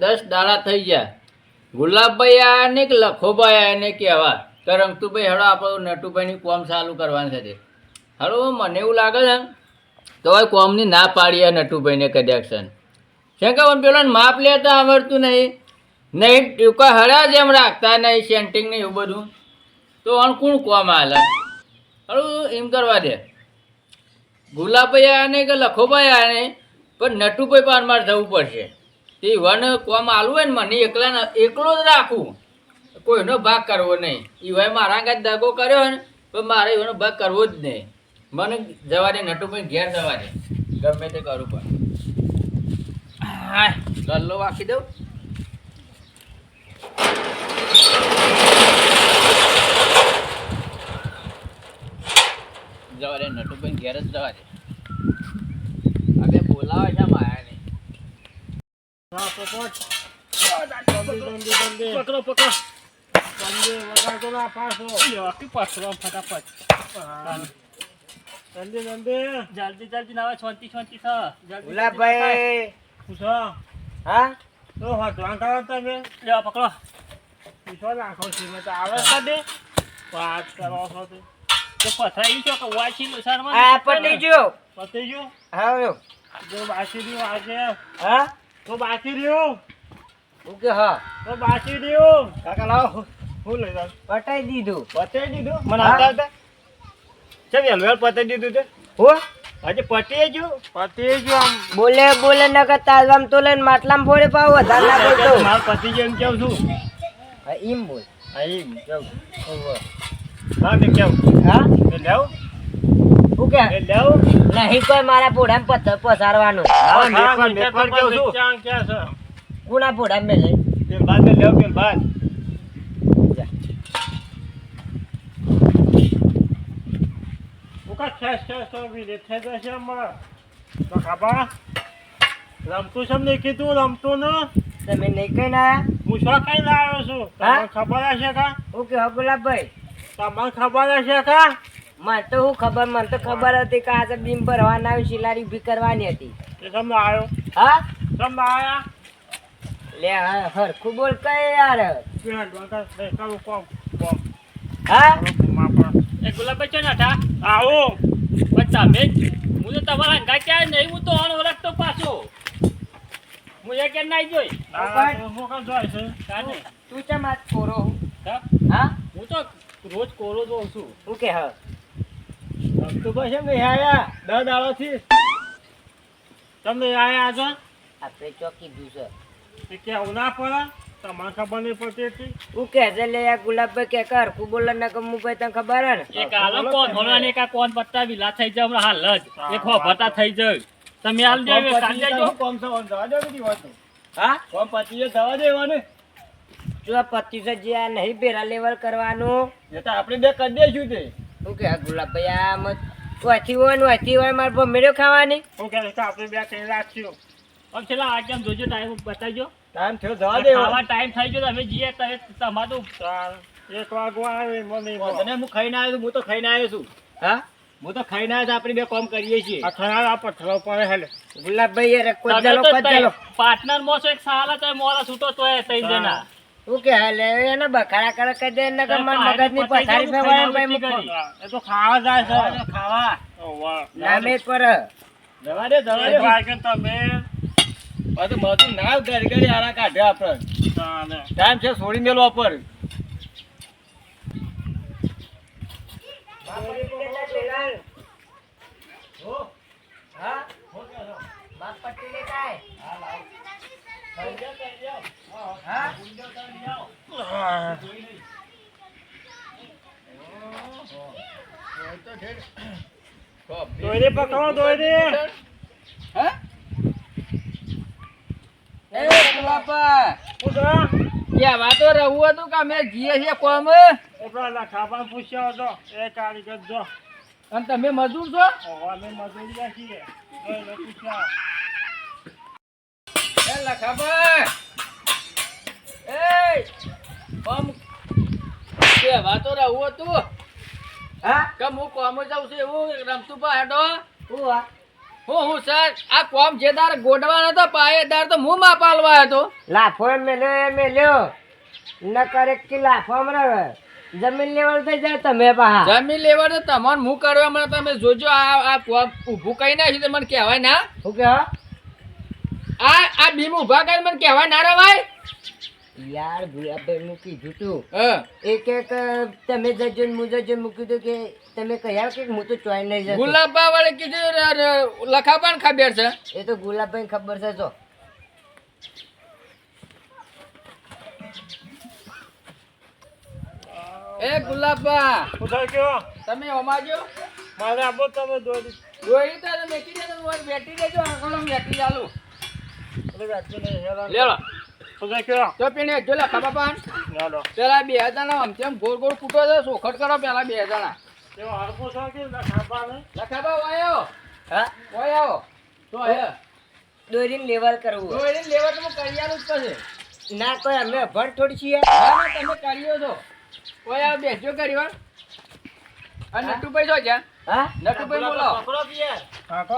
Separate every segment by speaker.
Speaker 1: દસ દાડા થઈ ગયા. ગુલાબભાઈ આયા ને કે લખોભાઈ આયા ને કહેવા કે રંગતુભાઈ હળો આપણો નટુભાઈની કોમ ચાલુ કરવાની છે હળો મને એવું લાગે છે તો હવે કોમની ના પાડીએ નટુભાઈને કદાક્ષન શું કહું? પેલો માપ લેતા આવડતું નહીં. નહીં ટૂંકા હળા જ એમ રાખતા નહીં, સેન્ટિંગ નહીં, એવું બધું. તો અણકુણ કોમ હાલે હળું એમ કરવા દે. ગુલાબભાઈ આ ને કે લખોભાઈ આયા ને, પણ નટુભાઈ પાર માર જવું પડશે. તે વન કોમ આલવું હોય ને મને એકલા એકલો જ રાખું. કોઈનો ભાગ કરવો નહીં. એ ભાઈ મારા કાંઈ દગો કર્યો ને તો મારે એનો ભાગ કરવો જ નહીં. મને જવા દે નટુભાઈ ઘેર જવા દે ગમે તે કરું પણ. હા ગલ્લો વાંકી દઉં. જવા દે નટુભાઈ ઘેર જ જવા દે હવે બોલાવે છે માયા નહીં
Speaker 2: પકડો. પકડો બંદે વગાડતો ના પાછો પાછો ફટાફટ. જલ્દી જલ્દી
Speaker 3: જલ્દી જલ્દી ના શાંતિ શાંતિ છે જલ્દી
Speaker 4: ગુલાબભાઈ
Speaker 2: પૂછો
Speaker 4: હા?
Speaker 2: તો હટવાન કરો તમે.
Speaker 3: લેવા પકડો.
Speaker 2: પૂછો નાખો છે તો આવે છે દે વાત કરો છો તે.
Speaker 3: તો પથરાઈ છો કે વાંચી લો સરમાં?
Speaker 4: આ પટી ગયો.
Speaker 2: પતી ગયું?
Speaker 4: હા
Speaker 2: જો બાકી રહ્યું આજે
Speaker 4: હા?
Speaker 2: તો બાકી રહ્યું?
Speaker 4: હું કે હા?
Speaker 2: તો બાકી રહ્યું? કાકા લાવો. હું લઈ જાઉં.
Speaker 4: પટાઈ દીધું.
Speaker 2: પટાઈ દીધું? મને
Speaker 4: હા?
Speaker 2: આવતા હતા ચમ વેલ પટાઈ દીધું છે?
Speaker 4: હો?
Speaker 2: આજે પતી ગયું પતી ગયું આમ.
Speaker 4: બોલે બોલે નકર તાલવામ તો લઈને માટલામાં ફોડે પાવ વધારે ના બોલતો
Speaker 2: માર પતી જેમ એમ કેવું છું.
Speaker 4: હા એમ બોલ.
Speaker 2: હા એમ કેવ. હા તે કેવું?
Speaker 4: હા?
Speaker 2: લેવું
Speaker 4: હું કે? નહીં કોઈ મારા પોઢામાં પથ્થર પસારવાનું. પોઢામાં મેં લઈ?
Speaker 2: બાદ બાદ? રમતું છે ને કીધું રમતું ને?
Speaker 4: તમે નહીં કઈ ના
Speaker 2: હું શું કઈ લાવ્યો છું? તમને ખબર હશે કા?
Speaker 4: ઓકે કે હા ગુલાબભાઈ.
Speaker 2: તમને ખબર હશે કા?
Speaker 4: મને તો હું ખબર મને તો ખબર હતી કે આજે બીમ ભરવાના આવી શિલારી ઊભી કરવાની હતી.
Speaker 2: તમે આવ્યો
Speaker 4: હા?
Speaker 2: તમે આયા?
Speaker 4: લે હરખું બોલ કઈ યાર. હા?
Speaker 3: એ ગુલાબભાઈ છે ને હતા
Speaker 2: આવો.
Speaker 3: તમે હું તો તમારા અંગા નહીં હું તો અણ ઓળખતો પાછો. હું એ કે નાઈ જોઈ.
Speaker 2: હું કામ જાય છે?
Speaker 4: તું ચમ કોરો? હું?
Speaker 3: હા?
Speaker 4: હા?
Speaker 3: હું તો રોજ કોરો જોઉં છું.
Speaker 4: હું કે હા.
Speaker 2: રમતું પછી એમ નહીં આયા દસ દાડાથી. તમને આયા છો
Speaker 4: આપણે ચોકી દુસર
Speaker 2: એ કે ના પડે. તમને ખબર નહીં પડતી હતી.
Speaker 4: હું કે છે લે આ ગુલાબભાઈ કે કર કુ બોલે ના કે મુંબઈ તને ખબર હે ને?
Speaker 3: એક આલો કોણ? ભણવાને એક કોણ પત્તા વિલા થઈ જાય હમણાં હાલ જ. એક હો ભતા થઈ જાય તમે હાલ દેવે કાલ જો.
Speaker 2: કોમ થવાનું જવા દે બધી વાત
Speaker 4: હા?
Speaker 2: કોમ પચીએ જવા દેવાને?
Speaker 4: જો પતિ પચીસો જે આ નહીં બેરા લેવલ કરવાનું.
Speaker 2: એ તો આપણે બે કરી દઈશું તે.
Speaker 4: હું કે આ મત વાથી હોય ને વાથી હોય મારે ભમેડો ખાવાની.
Speaker 2: હું કે આપણે બે કઈ રાખશું
Speaker 3: આમ છેલ્લા આ કેમ જોજો ટાઈમ બતાવજો.
Speaker 2: ટાઈમ થયો જવા
Speaker 3: દે
Speaker 2: આવા
Speaker 3: ટાઈમ થઈ ગયો અમે જઈએ તમે તમારું
Speaker 2: એક વાગો આવે મને
Speaker 1: તને હું ખાઈને આવ્યો છું હું તો ખાઈને આવ્યો છું.
Speaker 4: હા?
Speaker 1: હું તો ખાઈને આવ્યો છું આપણે બે કામ કરીએ છીએ.
Speaker 2: આ ખરાબ આ પથરો પડે હેલે.
Speaker 4: ગુલાબભાઈ એ
Speaker 3: તો
Speaker 4: કોદલો
Speaker 3: પાર્ટનર મોસો એક સાલા તો મોરા છૂટો તો એ ત્રણ જણા.
Speaker 4: હું કે હાલે એને બખાડા કરે કહી દે ને કે મારા મગજની પથારી ફેરવાય એમ
Speaker 2: એ તો ખાવા જાય છે.
Speaker 1: ખાવા.
Speaker 4: નામે પર.
Speaker 1: જવા દે જવા
Speaker 2: એક
Speaker 1: દે
Speaker 2: વાગે તમે.
Speaker 1: બધું બધું ના ઘર ઘરે આરા કાઢે આપણે. ટાઈમ છે છોડી મેલો પર
Speaker 2: પકડો દોરી
Speaker 1: હા? એ બાપા.
Speaker 2: પૂછો.
Speaker 1: કહેવા તો રહું હતું કે અમે જઈએ છીએ કોમ?
Speaker 2: ઉપરા ખાવા પૂછ્યો હતો. એ કારીગર જો.
Speaker 1: અને તમે મજૂર છો?
Speaker 2: અમે મજૂરી રાખીએ એ પૂછ્યા.
Speaker 1: એ લખાભાઈ એ કોમ? કહેવા તો રહું હતું
Speaker 4: હા?
Speaker 1: કે હું કોમ જાઉં છું એવું રમતું પા હેડો
Speaker 4: હું
Speaker 1: હું હું સર. આ કોમ જે દાર ગોડવાનો તો પાયેદાર તો હું માં પાલવા હતો.
Speaker 4: લાફો મે મેલ્યો એ મેલ્યો. ન કરે કે લાફો મરે જમીન લેવલ થઈ જાય તમે પાહા.
Speaker 1: જમીન લેવલ તો તમને હું કરવા મને તમે જોજો આ આ કોમ ઊભું કઈ નાખ્યું તો મને કહેવાય ના.
Speaker 4: શું કે હા?
Speaker 1: આ આ બીમ ઊભા કરી મને કહેવાય ના રવાય
Speaker 4: યાર ભૂલાભાઈ નું કીધું તું.
Speaker 1: હા.
Speaker 4: એક એક તમે જજો ને હું જજો મૂક્યું હતું કે તમે કહ્યા કે હું તો ચોઈ નહીં જતો.
Speaker 1: ગુલાબા વાળે કીધું ર- ર- ખબર છે.
Speaker 4: એ તો ગુલાબભાઈ ખબર છે તો
Speaker 1: એ ગુલાબા
Speaker 2: ઉધર કેવો?
Speaker 1: તમે ઓમાજો
Speaker 2: મારે આપો તમે દોરી.
Speaker 1: દોરી તો મેકી દે તો બેટી દેજો આંકડો બેટી ચાલુ.
Speaker 2: એટલે વાંચી નહીં હેરાન.
Speaker 1: લેલો
Speaker 2: પૂછા કયો
Speaker 1: તો પીને. જો લખા બાપા પેલા બે જણા આમ તેમ ગોળ ગોળ કૂટો છે સોખટ કરો પેલા બે જણા
Speaker 2: એવો હરખો છે કે લખાબાને?
Speaker 1: લખા બા ઓય આવો
Speaker 4: હા
Speaker 1: ઓય આવો તો હે.
Speaker 4: દોરીને લેવલ કરવું હોય.
Speaker 1: દોરી તો હું જ પછી.
Speaker 4: ના કોઈ અમે ભણ થોડી છીએ.
Speaker 1: ના ના તમે કર્યો છો. કોઈ આવો બેસજો કરી અને નટુભાઈ છો જ્યાં
Speaker 4: હા?
Speaker 1: નટુભાઈ બોલો
Speaker 2: પકડો કે યાર. કાકો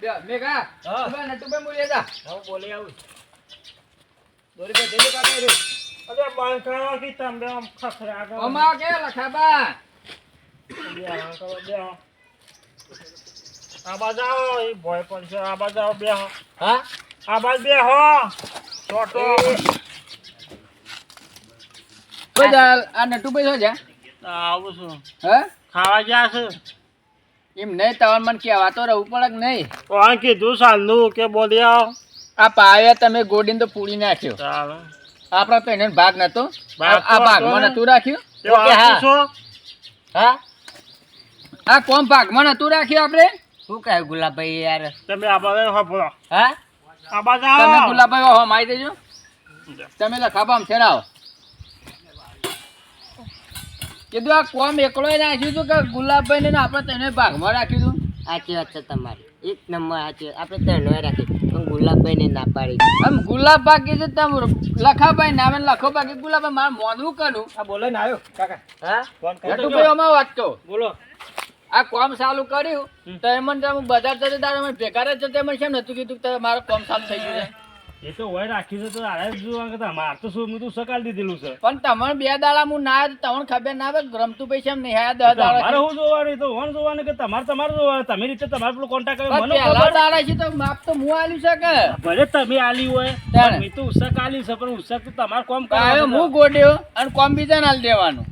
Speaker 1: બે મેઘા
Speaker 2: હા.
Speaker 1: નટુભાઈ બોલે જા
Speaker 2: હું બોલી આવું.
Speaker 1: દોરી પર જલ્દી કાઢો રે
Speaker 2: અરે બાંધકારો કે તમે આમ ખખડા કરો.
Speaker 1: ઓમાં કે લખા બા
Speaker 2: બે હાથ કરો, બે હાથ. આ બાજુ આવો, ઈ ભોય પડશે. આ બાજુ આવો, બે હાથ.
Speaker 4: હા?
Speaker 2: આ બાજુ બે હો. ચોટો.
Speaker 1: બધા આ નટુભાઈ છો? જ્યાં
Speaker 2: આવું છું.
Speaker 1: હે?
Speaker 2: ખાવા ગયા છે?
Speaker 1: એમ નહીં તમારે મને કહેવા તો રહેવું પડે કે નહીં?
Speaker 2: કોણ કીધું સાલનું કે બોલી આવો.
Speaker 1: આ પાયા તમે ગોડીને તો પૂરી નાખ્યો.
Speaker 2: આપણા
Speaker 1: આપણા પેને ભાગ નતો. આ
Speaker 2: તો
Speaker 1: ભાગમાં નતું રાખ્યું?
Speaker 4: હા. હા?
Speaker 1: આ કોમ ભાગમાં નતું રાખ્યું આપણે?
Speaker 4: શું કહે ગુલાબભાઈ યાર?
Speaker 2: તમે આ બાજુ સાંભળો.
Speaker 4: હા?
Speaker 2: આ બાજુ
Speaker 1: તમે ગુલાબભાઈ ઓહો મારી દેજો. તમે લખાબા આમ છેડાવો. કીધું આ કોમ એકલો નાખ્યું હતું કે ગુલાબભાઈ ને આપણે તેને ભાગમાં રાખ્યું હતું
Speaker 4: સાચી વાત છે તમારી. એક નંબર સાચી આપણે આપણે ત્રણ રાખી. પણ ગુલાબભાઈ ને ના પાડી.
Speaker 1: આમ ગુલાબભાઈ કીધું તમે લખાભાઈ નામે લખો બાકી ગુલાબભાઈ મારે મોનવું કરું.
Speaker 2: આ બોલે ને આવ્યો કાકા.
Speaker 4: હા?
Speaker 2: ફોન
Speaker 1: અમે વાત કહું.
Speaker 2: બોલો.
Speaker 1: આ કોમ ચાલુ કર્યું. તો એમ તમે બજાર જતે તારે મને ભેગા જ જતે મને કેમ નતું કીધું કે મારું કોમ ચાલુ થઈ ગયું છે?
Speaker 2: એ તો હોય રાખી છે તો આરે જોવા કે માર તો શું તું સકાલ દીધેલું છે.
Speaker 1: પણ તમને બે દાડા હું ના તો તમને ખબર ના આવે રમતું પૈસા એમ નહીં આયા દસ દાડા મારે
Speaker 2: હું જોવાનું તો હોન જોવાનું કે તમારે તમારે જોવાનું તમે રીતે તમારે પેલો કોન્ટેક્ટ કર્યો મને ખબર.
Speaker 1: દાડા છે તો માપ તો હું આલ્યું છે કે
Speaker 2: ભલે તમે આલી હોય પણ મેં તો ઉસક આલી છે પણ ઉસક તો તમારે કોમ કરવાનું
Speaker 1: હું ગોડ્યો અને કોમ બીજા ના દેવાનું.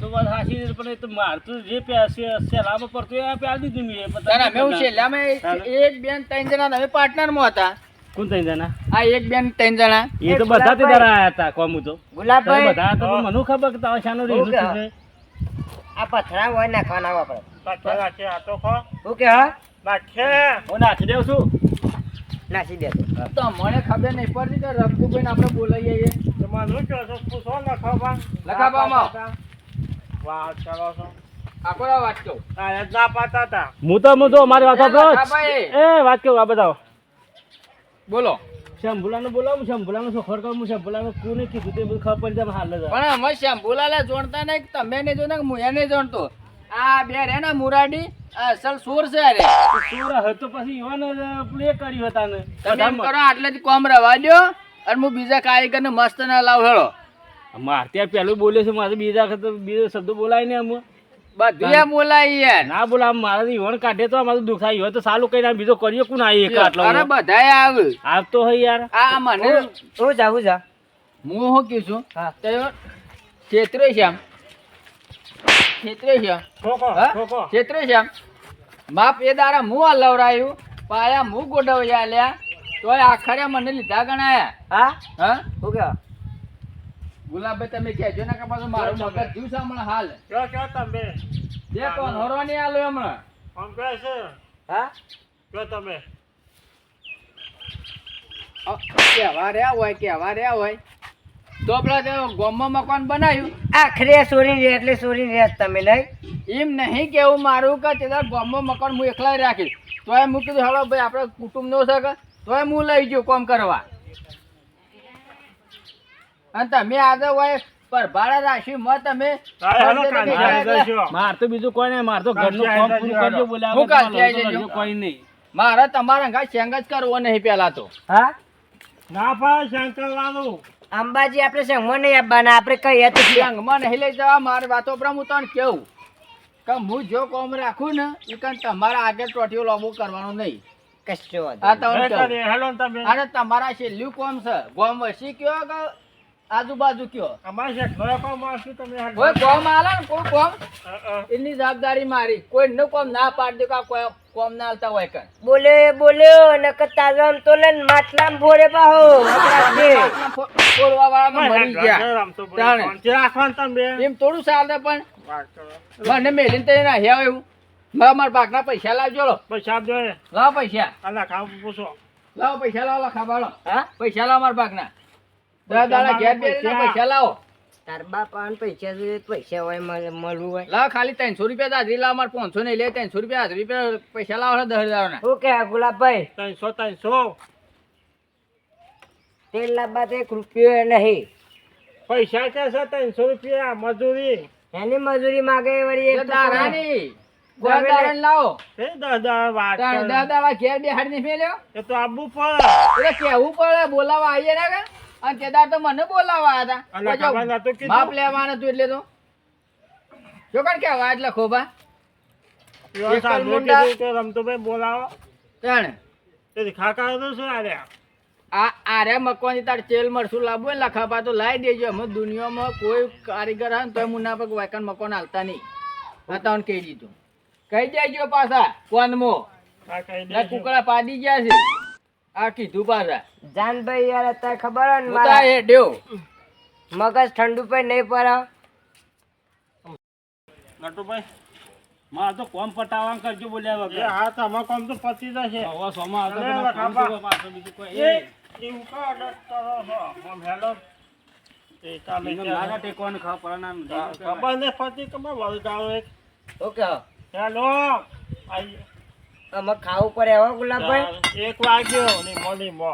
Speaker 2: તો વાત હાસી પણ તો માર તો જે પૈસે સેલામાં પડતું એ આપે આલી દીધું મેં
Speaker 1: તારે
Speaker 2: ના-
Speaker 1: છેલ્લામાં એક બેન ત્રણ જણા અમે પાર્ટનરમાં હતા.
Speaker 2: કોણ ત્રણ જણા?
Speaker 1: આ એક બેન ત્રણ જણા.
Speaker 2: એ તો બધા તે દાડા આયા હતા કોમુ તો.
Speaker 4: ગુલાબભાઈ.
Speaker 2: બધા તો મને ખબર કે તમારે શાનો
Speaker 4: ઓકે.
Speaker 2: છે
Speaker 4: આ પથરા હોય નાખવાના હોય આપણે હું કે હા?
Speaker 2: હું નાખી દેવ છું.
Speaker 4: નાસી દેતો
Speaker 1: તો મને ખબર નહીં પડતી તો રઘુભાઈ આપણે વાહ ચલો આ આ વાત કહું?
Speaker 2: હું તો હું તો મારી વાત
Speaker 1: કહો
Speaker 2: એ વાત કહું આ બતાવો.
Speaker 1: બોલો.
Speaker 2: શંભુલાનું બોલાવું શંભુલાનું શું ખબર કરું શંભુલાનું કોને કીધું તે બધું ખબર પડી હાલ જ
Speaker 1: પણ અમે શંભુલાલે જોણતા નહીં તમે નહીં જોને હું એને જોણતો. આ બે રે ને મુરાડી આ અસલ સુર છે રે.
Speaker 2: સુર હતો પછી ઈવન પ્લે કર્યું હતા ને
Speaker 1: તમે કરો આટલે આટલેથી કોમ રવા દો અને હું બીજા કારીગર ને મસ્ત ના લાવ હેળો.
Speaker 2: મારે ત્યાં પહેલું બોલે છે મારે બીજા બીજો શબ્દ બોલાય ને આમ.
Speaker 1: બધું બોલાય યાર
Speaker 2: ના બોલા મારે ઈવન કાઢે તો અમારું દુઃખ થાય. તો સારું કઈ બીજો કરીએ કોણ આવી એક આટલો
Speaker 1: અરે બધાય આવે.
Speaker 2: આવતો હોય યાર.
Speaker 1: આ મને
Speaker 4: હું જા હું જા.
Speaker 1: હું કહું છું?
Speaker 4: હા.
Speaker 1: તો ક્ષેત્રે શ્યામ ક્ષેત્રે શ્યામ હા? ક્ષેત્રે શ્યામ માપ એ દારા હું હલવરાયું પાયા હું ગોડવ્યા લ્યા. તોય આખરે મને લીધા ગણાયા.
Speaker 4: હા?
Speaker 1: હા?
Speaker 4: શું
Speaker 1: ગુલાબભાઈ તમે કહેજો ને કે પાછું મારું મગજ જીવ છે હમણાં હાલ.
Speaker 2: તમે.
Speaker 1: જે કોણ હરવાની નહીં આલો હમણાં?
Speaker 4: હા?
Speaker 1: અ, કહેવા રહ્યા હોય કેવા રહ્યા હોય. તો પેલા તે ગોમમાં મકાન બનાવ્યું?
Speaker 4: આખરે સોરી રે એટલે સોરી રે તમે નહીં.
Speaker 1: એમ નહીં કેવું મારું કે તે ગોમમાં મકાન હું એકલા રાખીશ. તો એમ મૂકી કીધું હાલો ભાઈ આપણે કુટુંબ નો શકે તોય હું લઈ ગયો કોમ કરવા. અને તમે આજે હોય પર ભાડા રાખ્યું માં તમે
Speaker 2: માર તો બીજું કોઈ નહીં માર તો ઘરનું કામ પૂરું કરજો બોલાવો
Speaker 1: હું.
Speaker 2: કોઈ નહીં.
Speaker 1: મારે તમારા અંગા ચેંગ જ કરવો નહીં પેલા તો.
Speaker 4: હા?
Speaker 2: ના ભાઈ લાલુ
Speaker 4: અંબાજી આપણે સંગમાં નહીં આપવાના? આપણે કહીએ તો છીએ.
Speaker 1: નહીં લઈ જવા? મારી વાતો પર હું તને કેવું? કે હું જો કોમ રાખું ને એ કણ તમારા આગળ ટોટીઓ લોબો કરવાનો નહીં.
Speaker 4: કશો
Speaker 1: આ
Speaker 2: તમે.
Speaker 1: અને તમારા છેલ્લું કોમ છે. ગોમ વસી કયો કે આજુબાજુ કયો?
Speaker 2: અમારે શેઠનો કોમ આલા તમે
Speaker 1: કોઈ કોમ આલે ને કોઈ કોમ. એની જવાબદારી મારી. કોઈ નું કોમ ના પાડી દે કે કોઈ કોમ ના આલતા હોય કઈ
Speaker 4: બોલ્યો એ બોલ્યો નકર તારવામ તો લઈને માટલામાં ભોરે પાહો
Speaker 1: બોલવા વાળા મરી ગયા. તાણે.
Speaker 2: રાખવાનું તમે
Speaker 1: એમ થોડું ચાલે પણ. મને મેલીન તો ના હેવ એવું મારા મારા પાકના પૈસા લાવજો લો.
Speaker 2: પૈસા આપજો
Speaker 1: લાવ પૈસા.
Speaker 2: અલા ખાવ પૂછો.
Speaker 1: લાવ પૈસા લાવ લખા બાળો
Speaker 4: હા?
Speaker 1: પૈસા લાવ મારા પાકના દાડા ઘેર બેસીને
Speaker 2: પૈસા.
Speaker 1: પૈસા લાવો.
Speaker 4: તાર બાપાને પૈસા જોઈએ પૈસા હોય મળવું હોય.
Speaker 1: લાવો ખાલી ત્રણસો રૂપિયા હાજરી લાવો મારે પાંચસો નહીં લે ત્રણસો રૂપિયા હાજરી રૂપિયા પૈસા લાવો દસ હજારના
Speaker 4: શું કે ગુલાબભાઈ?
Speaker 2: ત્રણસો ત્રણસો.
Speaker 4: તેલ લાવવા તો એક રૂપિયો નહીં.
Speaker 2: પૈસા કે છે ત્રણસો રૂપિયા મજૂરી.
Speaker 4: એની મજૂરી માગે વળી એક
Speaker 1: લાવો.
Speaker 2: એ દસ દસ વાત
Speaker 1: દાડા ઘેર બેહાડીને મેલ્યો?
Speaker 2: એ તો આવવું પડે.
Speaker 1: એટલે કેવું પડે? બોલાવા આવીએ ને કે અને તે દાડ તો મને બોલાવા હતા. માપ લેવાનું હતું એટલે તો. જો કણ કેવા એટલે ખોબા
Speaker 2: રમતુભાઈ બોલાવો.
Speaker 1: તાણ
Speaker 2: ખાકા તો શું આરે
Speaker 1: આ આરે મકવાની તાર તેલ મરસું લાવવું હોય લખાપા તો લાવી દેજો. અમે દુનિયામાં કોઈ કારીગર આવે ને તોય મુના પર વાયકણ મકાન હાલતા નહીં. આ કહી દીધું. કહી દેજો પાછા કોનમો? કુકડા પાડી ગયા છે. આ કીધું પાછા
Speaker 4: જાનભાઈ યાર અત્યારે ખબર હોય ને
Speaker 1: હું તો આ
Speaker 4: મગજ ઠંડુ પર નહીં પડે
Speaker 3: નટુભાઈ મારે તો કોમ પટાવવાનું કરજો બોલ્યા વગર.
Speaker 2: હા તમારે કામ તો પતી જશે.
Speaker 3: હવે સોમાં આવતો પાછો બીજું કોઈ
Speaker 2: એ
Speaker 3: એ.
Speaker 2: એવું કા કરો હેલો. એ
Speaker 3: ખબર ના
Speaker 2: હા, ખબર ને પતિ વળગાવો
Speaker 4: ઓકે.
Speaker 2: હેલો. આઈ
Speaker 4: અમે ખાવું પડે હો ગુલાબભાઈ.
Speaker 2: એક વાગ્યો ને મળી મો.